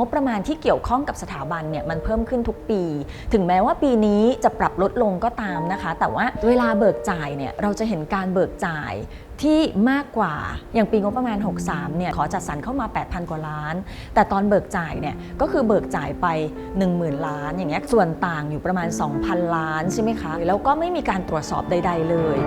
งบประมาณที่เกี่ยวข้องกับสถาบันเนี่ยมันเพิ่มขึ้นทุกปี ถึงแม้ว่าปีนี้จะปรับลดลงก็ตามนะคะ แต่ว่าเวลาเบิกจ่ายเนี่ยเราจะเห็นการเบิกจ่ายที่มากกว่าอย่างปีงบประมาณ 63 เนี่ยขอจัดสรรเข้ามา 8,000 กว่าล้าน แต่ตอนเบิกจ่ายเนี่ยก็คือเบิกจ่ายไป 10,000 ล้าน อย่างเงี้ยส่วนต่างอยู่ประมาณ 2,000 ล้านใช่ไหมคะ แล้วก็ไม่มีการตรวจสอบใด ๆ เลย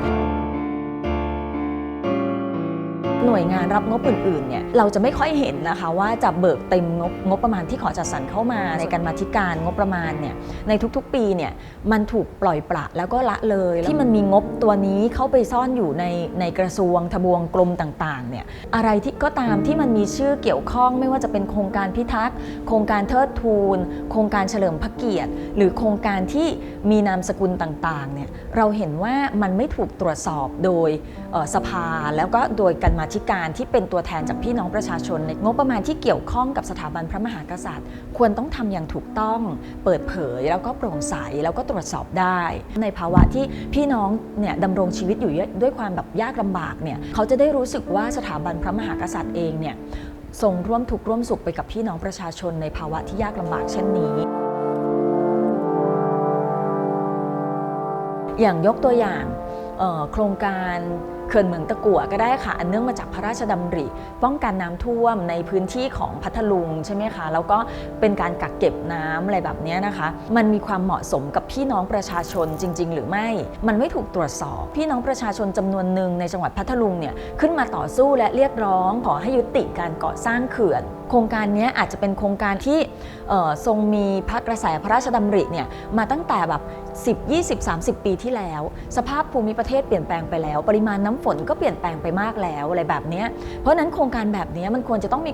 หน่วยงานรับงบอื่นๆเนี่ยเราจะไม่ค่อยเห็นนะคะว่าจะเบิกเต็มงบงบประมาณที่ขอจัดสรรเข้ามาในการมาธิการงบประมาณเนี่ยในทุกๆ ปีเนี่ยมันถูกปล่อยปละแล้วก็ละเลยที่มันมีงบตัวนี้เข้าไปซ่อนอยู่ในในกระทรวงทบวงกรมต่างๆเนี่ยอะไรที่ก็ตามที่มันมีชื่อเกี่ยวข้องไม่ว่าจะเป็นโครงการพิทักษ์โครงการเทิดทูน โครงการเฉลิมพระเกียรติ หรือโครงการที่มีนามสกุลต่างๆเนี่ยเราเห็นว่ามันไม่ถูกตรวจสอบโดยสภาแล้วก็โดยการมาธิการที่เป็นตัวแทนจากพี่น้องประชาชนในงบประมาณที่เกี่ยวข้องกับสถาบันพระมหากษัตริย์ ควรต้องทำอย่างถูกต้อง เปิดเผยแล้วก็โปร่งใสแล้วก็ตรวจสอบได้ ในภาวะที่พี่น้องเนี่ยดำรงชีวิตอยู่ด้วยความแบบยากลำบากเนี่ยเขาจะได้รู้สึกว่าสถาบันพระมหากษัตริย์เองเนี่ยทรงร่วมทุกข์ร่วมสุขไปกับพี่น้องประชาชนในภาวะที่ยากลำบากเช่นนี้อย่างยกตัวอย่างโครงการ เขื่อนเมืองตะกั่วก็ได้ค่ะ อันเนื่องมาจากพระราชดำริ ป้องกันน้ำท่วมในพื้นที่ของพัทลุงใช่ไหมคะ แล้วก็เป็นการกักเก็บน้ำอะไรแบบนี้นะคะ มันมีความเหมาะสมกับพี่น้องประชาชนจริง ๆ หรือไม่ มันไม่ถูกตรวจสอบ พี่น้องประชาชนจำนวนหนึ่งในจังหวัดพัทลุงเนี่ยขึ้นมาต่อสู้และเรียกร้องขอให้ยุติการก่อสร้างเขื่อน ครงการนี้อาจจะเป็นโครงการที่ทรงมีพระกระแสพระราชดำริเนี่ยมาตั้งแต่แบบ10 20 30 ปีที่แล้ว สภาพภูมิประเทศเปลี่ยนแปลงไปแล้ว ปริมาณน้ำฝนก็เปลี่ยนแปลงไปมากแล้วอะไรแบบนี้เพราะนั้นโครงการแบบนี้มันควรจะต้องมี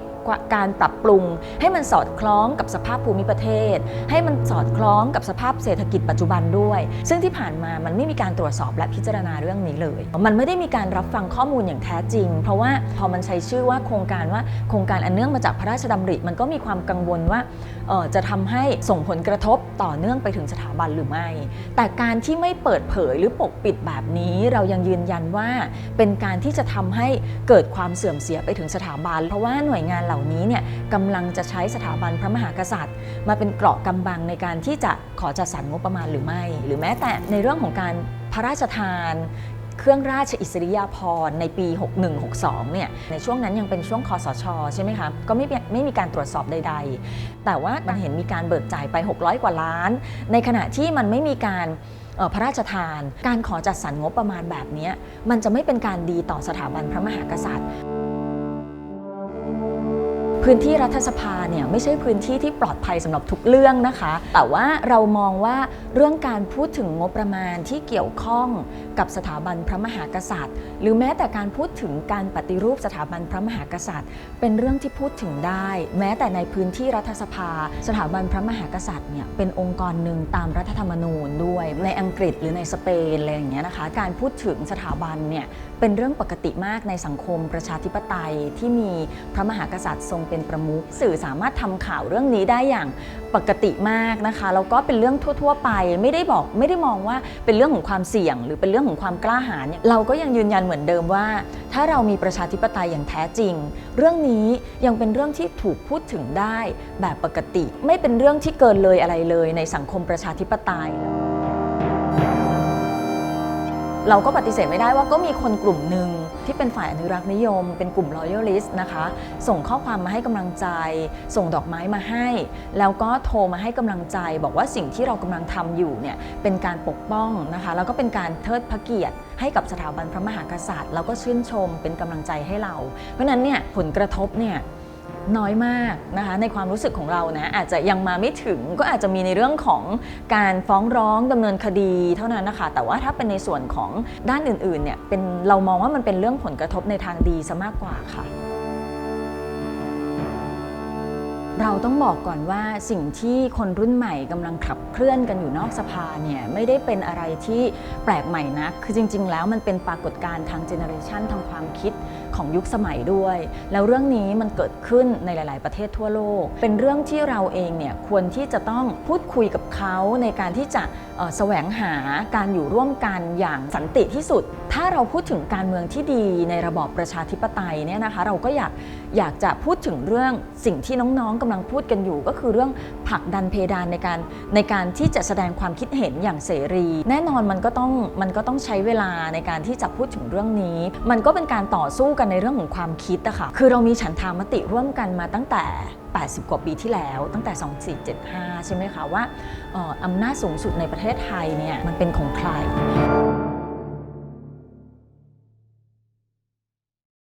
การปรับปรุง ให้มันสอดคล้องกับสภาพภูมิประเทศ ให้มันสอดคล้องกับสภาพเศรษฐกิจปัจจุบันด้วย ซึ่งที่ผ่านมามันไม่มีการตรวจสอบและพิจารณาเรื่องนี้เลย มันไม่ได้มีการรับฟังข้อมูลอย่างแท้จริง เพราะว่าพอมันใช้ชื่อว่าโครงการว่าโครงการอันเนื่องมาจากพระราชดำริมันก็มีความกังวลว่าจะทำให้ส่งผลกระทบต่อเนื่องไปถึงสถาบันหรือไม่ แต่การที่ไม่เปิดเผยหรือปกปิดแบบนี้ เรายังยืนยันว่าเป็นการที่จะทำให้เกิดความเสื่อมเสียไปถึงสถาบัน เพราะว่าหน่วยงานเหล่านี้เนี่ยกำลังจะใช้สถาบันพระมหากษัตริย์ มาเป็นเกราะกำบังในการที่จะขอจัดสรรงบประมาณหรือไม่ หรือแม้แต่ในเรื่องของการพระราชทาน เครื่องราชอิสริยาภรณ์ในปี 61-62 เนี่ย ในช่วงนั้นยังเป็นช่วงคอสช ใช่ไหมคะ ก็ไม่ไม่มีการตรวจสอบใด ๆ แต่ว่ามันเห็นมีการเบิกจ่ายไป 600 กว่าล้าน ในขณะที่มันไม่มีการเอ่อพระราชทาน การขอจัดสรรงบประมาณแบบเนี้ยมันจะไม่เป็นการดีต่อสถาบันพระมหากษัตริย์ พื้นที่รัฐสภาเนี่ยไม่ใช่พื้นที่ที่ปลอดภัยสำหรับทุกเรื่องนะคะ แต่ว่าเรามองว่าเรื่องการพูดถึงงบประมาณที่เกี่ยวข้องกับสถาบันพระมหากษัตริย์ หรือแม้แต่การพูดถึงการปฏิรูปสถาบันพระมหากษัตริย์ เป็นเรื่องที่พูดถึงได้ แม้แต่ในพื้นที่รัฐสภา สถาบันพระมหากษัตริย์เนี่ยเป็นองค์กรหนึ่งตามรัฐธรรมนูญด้วย ในอังกฤษหรือในสเปนอะไรอย่างเงี้ยนะคะ การพูดถึงสถาบันเนี่ยเป็นเรื่องปกติมากในสังคมประชาธิปไตยที่มีพระมหากษัตริย์ทรงเป็นประมุขสื่อสามารถทำข่าวเรื่องนี้ได้อย่างปกติมากนะคะแล้วก็เป็นเรื่องทั่ว ๆ ไปไม่ได้บอกไม่ได้มองว่าเป็นเรื่องของความเสี่ยง หรือเป็นเรื่องของความกล้าหาญเราก็ยังยืนยันเหมือนเดิมว่า ถ้าเรามีประชาธิปไตยอย่างแท้จริง เรื่องนี้ยังเป็นเรื่องที่ถูกพูดถึงได้แบบปกติ ไม่เป็นเรื่องที่เกินเลยอะไรเลย ในสังคมประชาธิปไตย เราก็ปฏิเสธไม่ได้ว่าก็มีคนกลุ่มหนึ่งที่เป็นฝ่ายอนุรักษ์นิยม เป็นกลุ่ม loyalist นะคะ ส่งข้อความมาให้กำลังใจ ส่งดอกไม้มาให้ แล้วก็โทรมาให้กำลังใจ บอกว่าสิ่งที่เรากำลังทำอยู่เนี่ยเป็นการปกป้องนะคะแล้วก็เป็นการเทิดพระเกียรติ ให้กับสถาบันพระมหากษัตริย์ แล้วก็ชื่นชมเป็นกำลังใจให้เรา เพราะฉะนั้นเนี่ยผลกระทบเนี่ย น้อยมากนะคะในความรู้สึกของเรานะอาจจะยังมาไม่ถึงก็อาจจะมีในเรื่องของการฟ้องร้องดำเนินคดีเท่านั้นนะคะ แต่ว่าถ้าเป็นในส่วนของด้านอื่นๆเนี่ยเป็นเรามองว่ามันเป็นเรื่องผลกระทบในทางดีซะมากกว่าค่ะเราต้องบอกก่อนว่าสิ่งที่คนรุ่นใหม่กำลังขับเคลื่อนกันอยู่นอกสภาเนี่ยไม่ได้เป็นอะไรที่แปลกใหม่นะคือจริง ๆ แล้วมันเป็นปรากฏการณ์ทางเจเนอเรชันทางความคิด ของยุคสมัยด้วย แล้วเรื่องนี้มันเกิดขึ้นในหลาย ๆ ประเทศทั่วโลก เป็นเรื่องที่เราเองเนี่ยควรที่จะต้องพูดคุยกับเขาในการที่จะ แสวงหาการอยู่ร่วมกันอย่างสันติที่สุด ถ้าเราพูดถึงการเมืองที่ดีในระบอบประชาธิปไตยเนี่ยนะคะเราก็อยากอยากจะพูดถึงเรื่องสิ่งที่น้องๆกำลังพูดกันอยู่ ก็คือเรื่องผลักดันเพดานในการในการที่จะแสดงความคิดเห็นอย่างเสรี แน่นอนมันก็ต้องมันก็ต้องใช้เวลาในการที่จะพูดถึงเรื่องนี้ มันก็เป็นการต่อสู้กันในเรื่องของความคิดอะค่ะคือเรามีฉันทามติร่วมกันมาตั้งแต่ 80 กว่าปีที่แล้วตั้งแต่ 2475 ใช่ไหมคะว่าอออำนาจสูงสุดในประเทศไทยเนี่ยมันเป็นของใคร